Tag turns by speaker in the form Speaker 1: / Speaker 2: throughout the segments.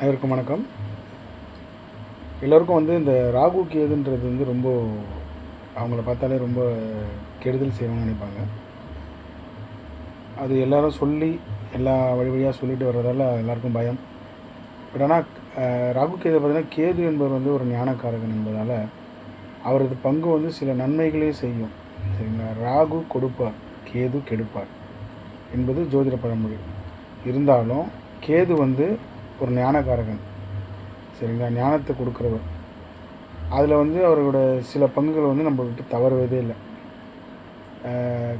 Speaker 1: அனைவருக்கும் வணக்கம். எல்லோருக்கும் வந்து இந்த ராகு கேதுன்றது வந்து ரொம்ப அவங்கள பார்த்தாலே ரொம்ப கெடுதல் செய்வாங்கன்னு நினைப்பாங்க. அது எல்லாரும் சொல்லி எல்லா வழி வழியாக சொல்லிட்டு வர்றதால எல்லாருக்கும் பயம். பட் ஆனால் ராகு கேது பார்த்தீங்கன்னா கேது என்பவர் வந்து ஒரு ஞானக்காரகன் என்பதால் அவரது பங்கு வந்து சில நன்மைகளையும் செய்யும். சரிங்களா? ராகு கொடுப்பார் கேது கெடுப்பார் என்பது ஜோதிட பழமொழி. இருந்தாலும் கேது வந்து ஒரு ஞானக்காரகன். சரிங்களா? ஞானத்தை கொடுக்குறவர். அதில் வந்து அவரோட சில பங்குகள் வந்து நம்ம விட்டு தவறுவதே இல்லை.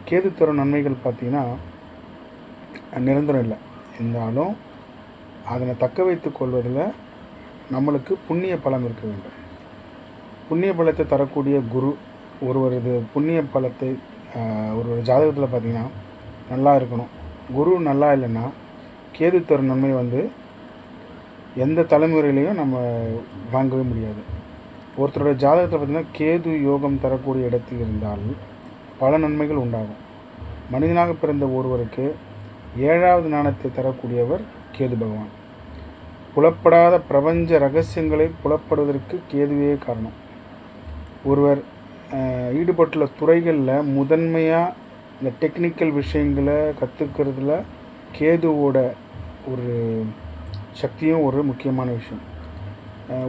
Speaker 1: கேது தரும் நன்மைகள் பார்த்திங்கன்னா நிரந்தரம் இல்லை. இருந்தாலும் அதனை தக்க வைத்து கொள்வதில் நம்மளுக்கு புண்ணிய பலம் இருக்க வேண்டும். புண்ணிய பலத்தை தரக்கூடிய குரு ஒருவரது புண்ணிய பலத்தை ஒருவர் ஒரு ஜாதகத்தில் பார்த்தீங்கன்னா நல்லா இருக்கணும். குரு நல்லா இல்லைன்னா கேது தரும் நன்மை வந்து எந்த தலைமுறையிலையும் நம்ம வாங்கவே முடியாது. ஒருத்தரோட ஜாதகத்தில் பார்த்திங்கன்னா கேது யோகம் தரக்கூடிய இடத்தில் இருந்தால் பல நன்மைகள் உண்டாகும். மனிதனாக பிறந்த ஒருவருக்கு ஏழாவது நாணத்தை தரக்கூடியவர் கேது பகவான். புலப்படாத பிரபஞ்ச ரகசியங்களை புலப்படுவதற்கு கேதுவே காரணம். ஒருவர் ஈடுபட்டுள்ள துறைகளில் முதன்மையாக இந்த டெக்னிக்கல் விஷயங்களை கற்றுக்கிறதுல கேதுவோட ஒரு சக்தியும் ஒரு முக்கியமான விஷயம்.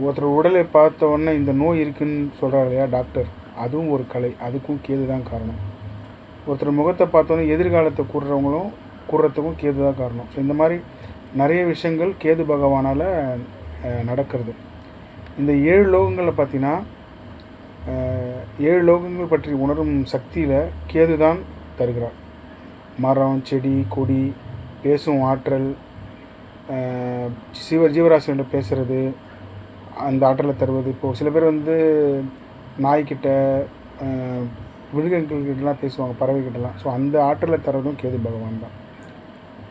Speaker 1: ஒருத்தர் உடலை பார்த்த உடனே இந்த நோய் இருக்குன்னு சொல்கிறார் இல்லையா டாக்டர்? அதுவும் ஒரு கலை. அதுக்கும் கேது தான் காரணம். ஒருத்தர் முகத்தை பார்த்தோன்னே எதிர்காலத்தை கூறுறவங்களும் கூறுறதுக்கும் கேது தான் காரணம். ஸோ இந்த மாதிரி நிறைய விஷயங்கள் கேது பகவானால் நடக்கிறது. இந்த ஏழு லோகங்களில் பார்த்தீங்கன்னா ஏழு லோகங்கள் பற்றி உணரும் சக்தியில் கேது தான் தருகிறார். மரம் செடி கொடி பேசும் ஆற்றல் சிவ ஜீவராசிகிட்ட பேசுகிறது அந்த ஆற்றலை தருவது. இப்போது சில பேர் வந்து நாய்க்கிட்ட மிருகங்கள்கிட்டலாம் பேசுவாங்க பறவைகிட்டலாம் ஸோ அந்த ஆற்றலை தரதும் கேது பகவான் தான்.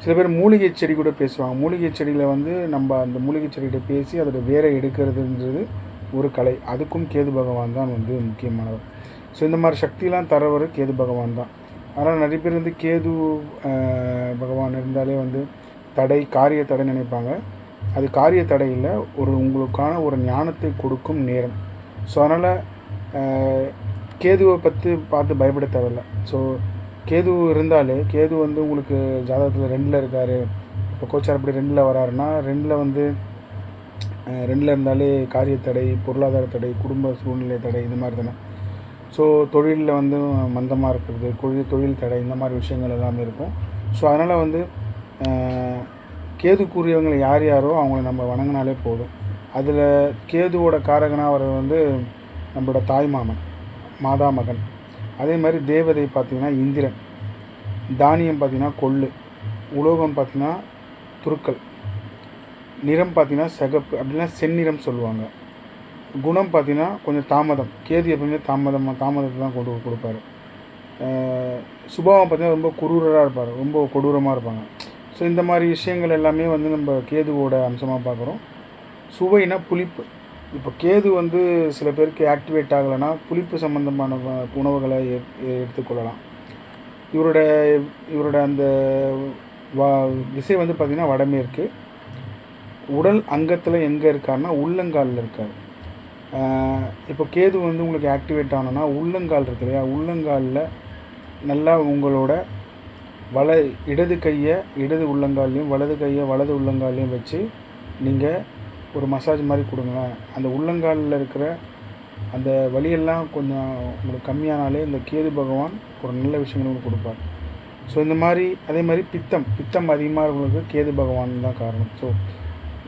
Speaker 1: சில பேர் மூலிகை செடி கூட பேசுவாங்க. மூலிகை செடியில் வந்து நம்ம அந்த மூலிகை செடிகிட்ட பேசி அதோட வேரை எடுக்கிறதுன்றது ஒரு கலை. அதுக்கும் கேது பகவான் தான் வந்து முக்கியமானவர். ஸோ இந்த மாதிரி சக்திலாம் தரவர் கேது பகவான் தான். அதனால் நிறைய பேர் வந்து கேது பகவான் இருந்தாலே வந்து தடை காரிய தடை நினைப்பாங்க. அது காரிய தடை இல்லை ஒரு உங்களுக்கான ஒரு ஞானத்தை கொடுக்கும் நேரம். ஸோ அதனால் கேதுவை பற்றி பார்த்து பயப்பட தேவையில்ல. ஸோ கேது இருந்தாலே கேது வந்து உங்களுக்கு ஜாதகத்தில் ரெண்டில் இருக்கார். இப்போ கோச்சார் அப்படி ரெண்டில் வராருன்னா ரெண்டில் வந்து ரெண்டில் இருந்தாலே காரிய தடை பொருளாதார தடை குடும்ப சூழ்நிலை தடை இந்த மாதிரி தானே. ஸோ தொழிலில் வந்து மந்தமாக இருக்கிறது தொழில் தொழில் தடை இந்த மாதிரி விஷயங்கள் எல்லாமே இருக்கும். ஸோ அதனால் வந்து அஹ், கேதுக்குரியவங்களை யார் யாரோ அவங்கள நம்ம வணங்கினாலே போதும். அதில் கேதுவோட காரகனாக வர்றது வந்து நம்மளோட தாய்மாமன் மாதா மகன். அதே மாதிரி தேவதை பார்த்திங்கன்னா இந்திரன். தானியம் பார்த்திங்கன்னா கொள்ளு. உலோகம் பார்த்திங்கன்னா துருக்கள். நிறம் பார்த்திங்கன்னா சிகப்பு அப்படின்னா செந்நிறம் சொல்லுவாங்க. குணம் பார்த்திங்கன்னா கொஞ்சம் தாமதம். கேது எப்பவுமே தாமதமாக தாமதத்தை தான் கொண்டு கொடுப்பாரு. சுபாவம் பார்த்திங்கன்னா ரொம்ப குரூரராக இருப்பார். ரொம்ப கொடூரமாக இருப்பாங்க. ஸோ இந்த மாதிரி விஷயங்கள் எல்லாமே வந்து நம்ம கேதுவோட அம்சமாக பார்க்குறோம். சுவைனா புளிப்பு. இப்போ கேது வந்து சில பேருக்கு ஆக்டிவேட் ஆகலைன்னா புளிப்பு சம்மந்தமான உணவுகளை எ- எடுத்துக்கொள்ளலாம். இவரோட இவரோட அந்த வா திசை வந்து பார்த்திங்கன்னா வடமேற்கு. உடல் அங்கத்தில் எங்கே இருக்காருன்னா உள்ளங்காலில் இருக்கார். இப்போ கேது வந்து உங்களுக்கு ஆக்டிவேட் ஆனோன்னா உள்ளங்கால் இருக்கு இல்லையா? உள்ளங்காலில் நல்லா உங்களோட வல இடது கையை இடது உள்ளங்கால்லையும் வலது கையை வலது உள்ளங்கால்லையும் வச்சு நீங்கள் ஒரு மசாஜ் மாதிரி கொடுங்களேன் அந்த உள்ளங்காலில் இருக்கிற அந்த வலியெல்லாம் கொஞ்சம் உங்களுக்கு கம்மியானாலே இந்த கேது பகவான் ஒரு நல்ல விஷயங்கள் உங்களுக்கு கொடுப்பார். ஸோ இந்த மாதிரி அதே மாதிரி பித்தம் பித்தம் அதிகமாக இருக்கிறவங்களுக்கு கேது பகவான் தான் காரணம். ஸோ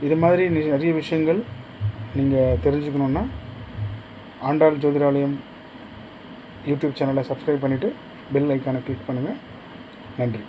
Speaker 1: இது மாதிரி நிறைய விஷயங்கள் நீங்கள் தெரிஞ்சுக்கணுன்னா ஆண்டாள் ஜோதிராலயம் யூடியூப் சேனலை சப்ஸ்கிரைப் பண்ணிவிட்டு பெல் ஐக்கானை கிளிக் பண்ணுங்கள் நன்றி